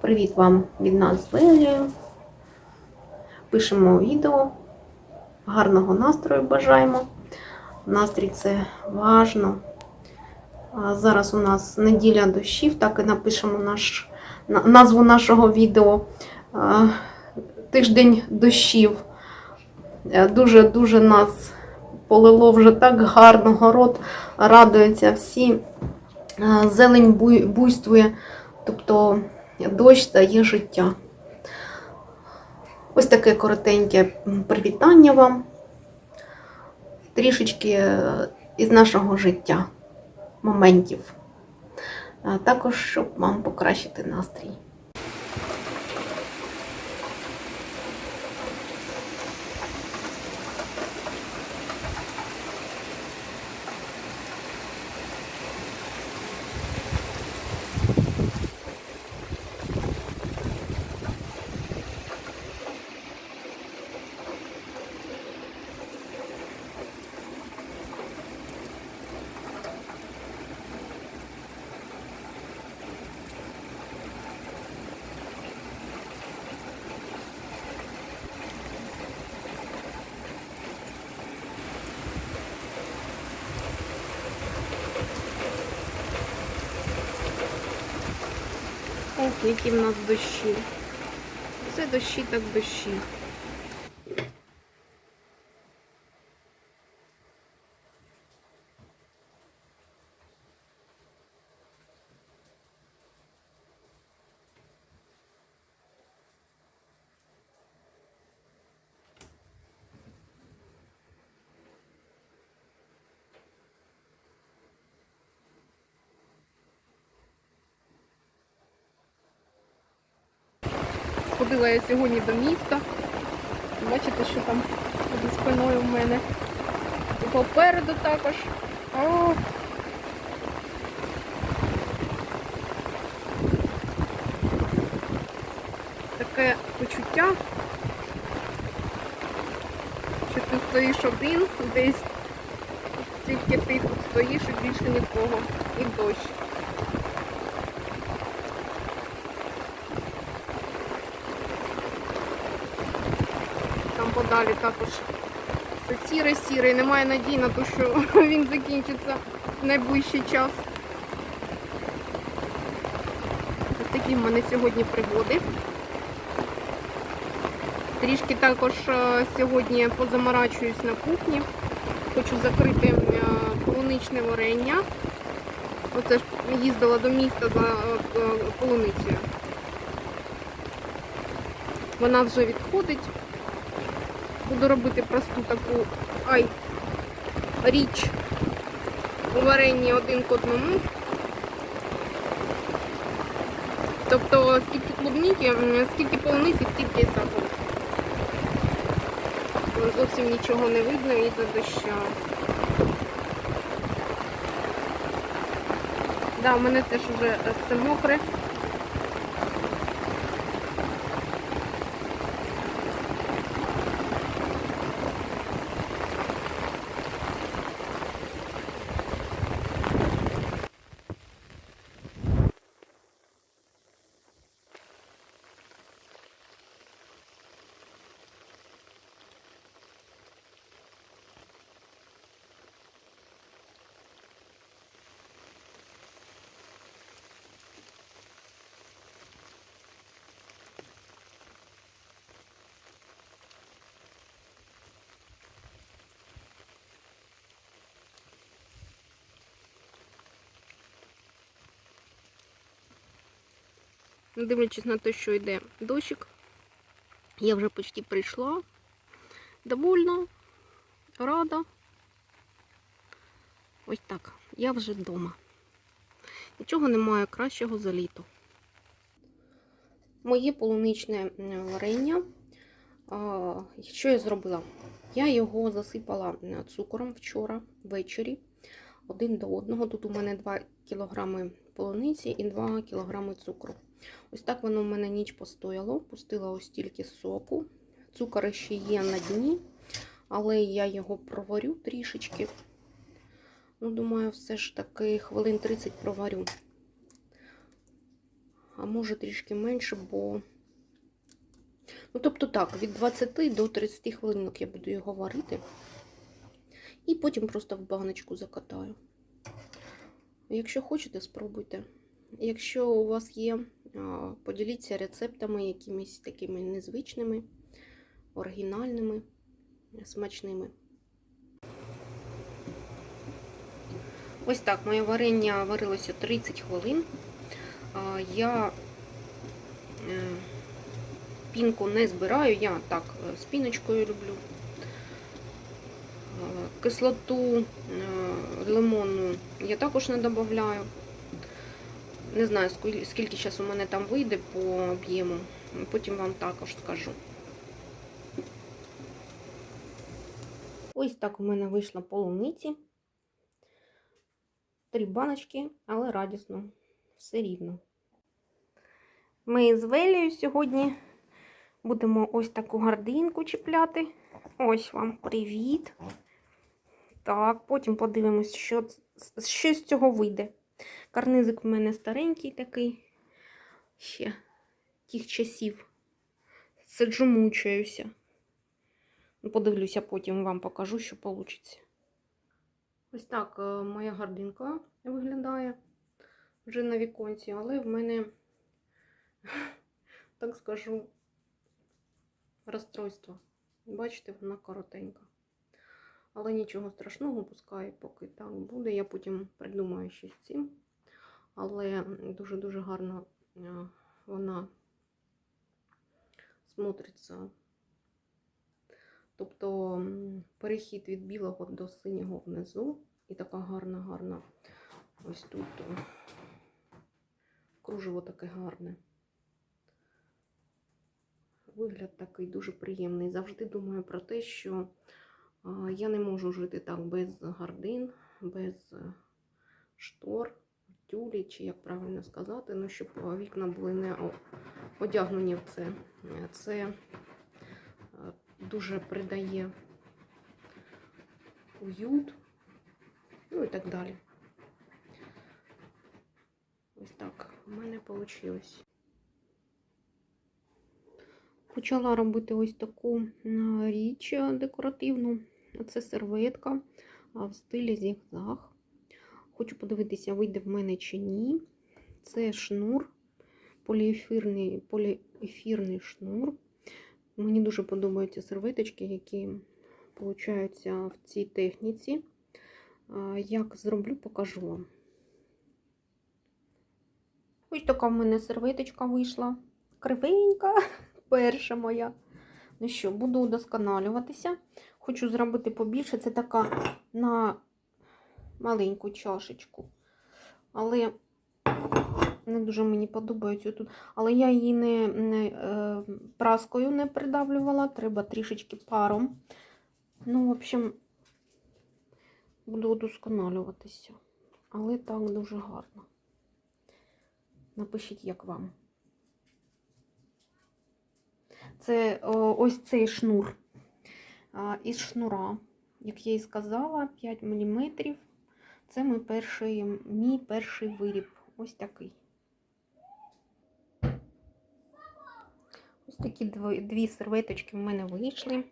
Привіт вам від нас з Лелією. Пишемо відео. Гарного настрою бажаємо. Настрій це важно. Зараз у нас неділя дощів, так і напишемо наш, назву нашого відео. Тиждень дощів. Е, Дуже-дуже нас полило вже так гарно, город радуються всі. Е, Зелень буй- буйствує, тобто дощ дає життя. Ось таке коротеньке привітання вам. Трішечки е, із нашого життя, моментів. Також, щоб вам покращити настрій. Які в нас дощі. Це дощі, так дощі. Ходила я сьогодні до міста. Бачите, що там за спиною в мене. І попереду також. О! Таке почуття, що ти стоїш один десь, тільки ти тут стоїш і більше нікого. І дощ. Подалі також все сіре-сіре, немає надії на те, що він закінчиться в найближчий час. Ось такі в мене сьогодні пригоди. Трішки також е, сьогодні позаморачуюсь на кухні. Хочу закрити е, полуничне варення. Оце ж їздила до міста за е, полуницею. Вона вже відходить. Буду робити просту таку ай річ у варенні один к одному. Тобто скільки клубніки, скільки полуниці, стільки і сахару. Зовсім нічого не видно із-за доща. Да, у мене теж вже е, все мокре. Не дивлячись на те, що йде дощик, я вже почти прийшла. Довольна, рада. Ось так. Я вже вдома. Нічого немає кращого за літо. Моє полуничне варення. Що я зробила? Я його засипала цукором вчора ввечері. Один до одного. Тут у мене 2 кг полуниці і 2 кг цукру. Ось так воно в мене ніч постояло, пустила ось тільки соку. Цукор ще є на дні, але я його проварю трішечки. Ну, думаю, все ж таки хвилин 30 проварю. а може трішки менше, бо. Ну, тобто так, від 20 до 30 хвилинок я буду його варити. І потім просто в баночку закатаю. Якщо хочете, спробуйте. Якщо у вас є, поділіться рецептами якимись такими незвичними, оригінальними, смачними. Ось так, моє варення варилося 30 хвилин. Я е, пінку не збираю, я так е, з піночкою люблю. Е, Кислоту е, лимонну я також не додаю. Не знаю, скільки зараз у мене там вийде по об'єму. Потім вам також скажу. Ось так у мене вийшла полуниці. Три баночки, але радісно. Все рівно. Ми з Велією сьогодні будемо ось таку гардинку чіпляти. Ось вам привіт. Так, потім подивимось, що, що з цього вийде. Карнизик в мене старенький такий. Ще тих часів. Сиджу, мучаюся. Ну, Подивлюся, потім вам покажу, що вийде. Ось так е, моя гардинка виглядає вже на віконці, але в мене, так скажу, розстройство. Бачите, вона коротенька. Але нічого страшного, пускай поки так буде. Я потім придумаю щось цим. Але дуже-дуже гарно е, вона смотриться. Тобто перехід від білого до синього внизу. І така гарна, гарна. Ось тут е, кружево таке гарне. Вигляд такий дуже приємний. Завжди думаю про те, що я не можу жити так без гардин, без е, штор, тюлі, чи як правильно сказати, ну, щоб вікна були не одягнені в це. Е, Це е, дуже придає уют, ну і так далі. Ось так у мене вийшло. Почала робити ось таку річ е, декоративну. Це серветка в стилі зігзаг. Хочу подивитися, вийде в мене чи ні. Це шнур, поліефірний, поліефірний шнур. Мені дуже подобаються серветочки, які получаються в цій техніці. Як зроблю, покажу вам. Ось така в мене серветочка вийшла. Кривенька, перша моя. Ну що, буду удосконалюватися. Хочу зробити побільше. Це така на маленьку чашечку. Але не дуже мені подобається тут. Але я її не, не е, праскою не придавлювала, треба трішечки паром. Ну, в общем, буду удосконалюватися. Але так дуже гарно. Напишіть, як вам. Це о, ось цей шнур із шнура, як я і сказала, 5 мм. Це мій перший, мій перший виріб. Ось такий. Ось такі дві, серветочки в мене вийшли.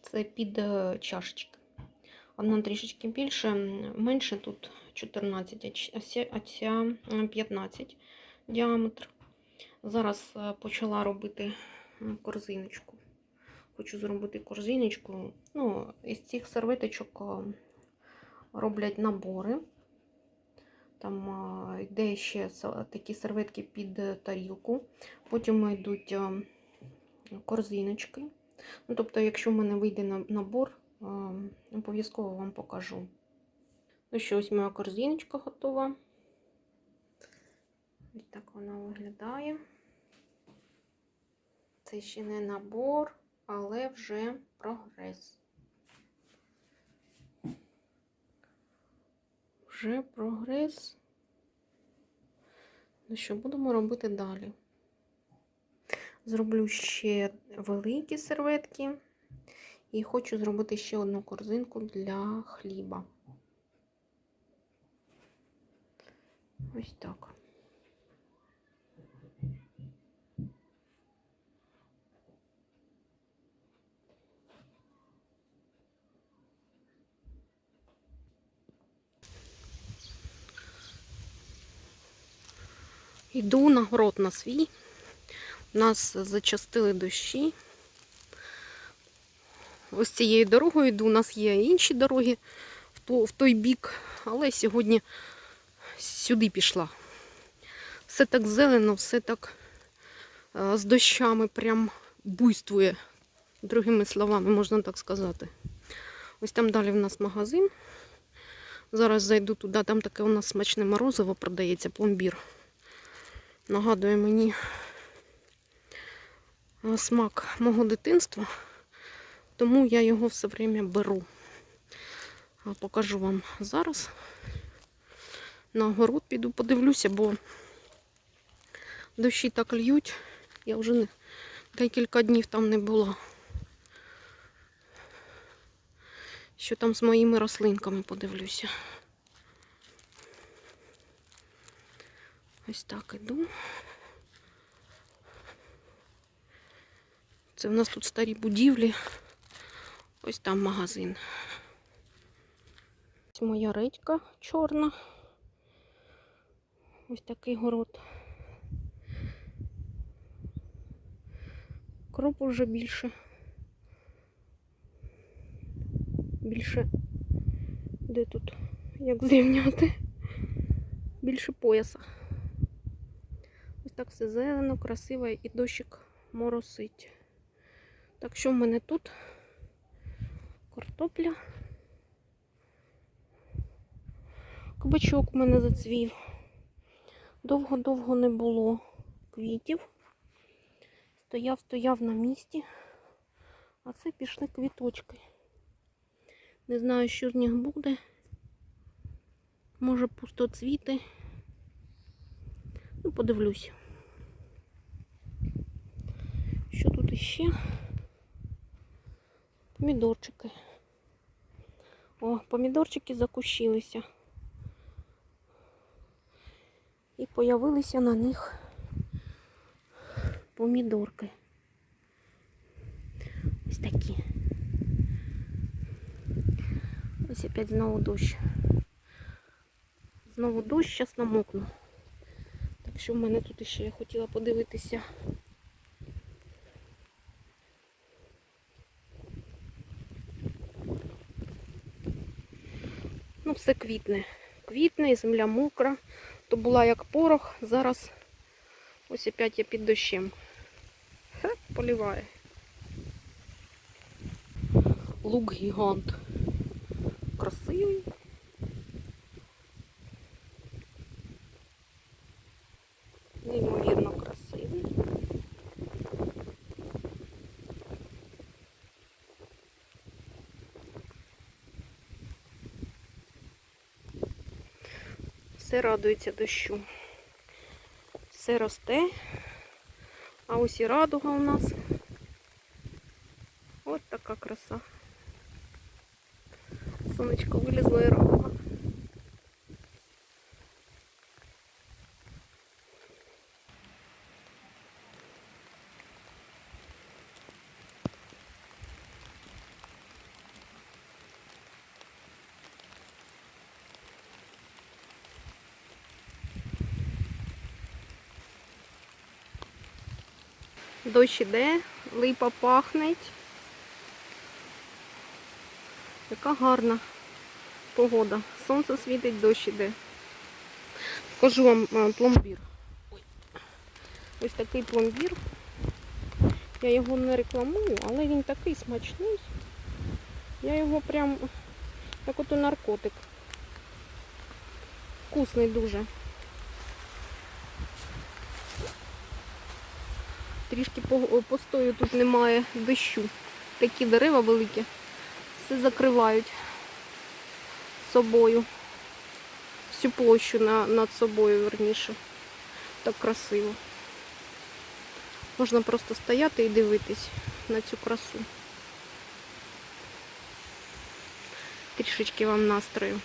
Це під е, чашечки. Одна трішечки більше, менше тут 14, а ця- а ця м, 15 діаметр. Зараз е, почала робити корзиночку. Хочу зробити корзиночку. Ну, із цих серветочок е, роблять набори. Там е, йде ще такі серветки під тарілку. Потім йдуть е, корзиночки. Ну, тобто, якщо в мене вийде набор, обов'язково вам покажу. Ну що, ось моя корзиночка готова. Ось так вона виглядає. Це ще не набор, але вже прогрес. Вже прогрес. Ну що, будемо робити далі? Зроблю ще великі серветки і хочу зробити ще одну корзинку для хліба. Ось так. Йду на город на свій. У нас зачастили дощі. Ось цією дорогою йду. У нас є інші дороги в то- в той бік, але сьогодні сюди пішла. Все так зелено, все так е, з дощами прям буйствує. Другими словами, можна так сказати. Ось там далі в нас магазин. Зараз зайду туди, там таке у нас смачне морозиво продається, пломбір. Нагадує мені е, смак мого дитинства, тому я його все время беру. Покажу вам зараз. На город піду подивлюся, бо дощі так льють. Я вже не, декілька днів там не була. Що там з моїми рослинками подивлюся. Ось так іду. Це в нас тут старі будівлі. Ось там магазин. Ось моя редька чорна. Ось такий город. Кропу вже більше. Більше. Де тут? Як зрівняти? Більше пояса. Так все зелено, красиво і дощик моросить. Так що в мене тут картопля. Кабачок у мене зацвів. Довго-довго не було квітів. Стояв, стояв на місці, а це пішли квіточки. Не знаю, що з них буде. Може пустоцвіти. Ну, подивлюсь. Тут іще? Помідорчики. О, помідорчики закущилися. І появилися на них помідорки. Ось такі. Ось опять знову дощ. Знову дощ, зараз намокну. Так що в мене тут ще я хотіла подивитися. Все квітне. Квітне і земля мокра. То була як порох, зараз ось опять я під дощем. Ха, поліває. Лук гігант. Красивий. Неймовірно красивий. Все радується дощу. Все росте. А ось і радуга у нас. От така краса. Сонечко вилізло і радуга. Дощ іде, липа пахнеть. Яка гарна погода. Сонце світить, дощ іде. Покажу вам пломбір. Ось такий пломбір. Я його не рекламую, але він такий смачний. Я його прям як ото наркотик. Вкусний дуже. Трішки постою тут немає дощу. Такі дерева великі. Все закривають собою. Всю площу на, над собою, верніше. Так красиво. Можна просто стояти і дивитись на цю красу. Трішечки вам настрою.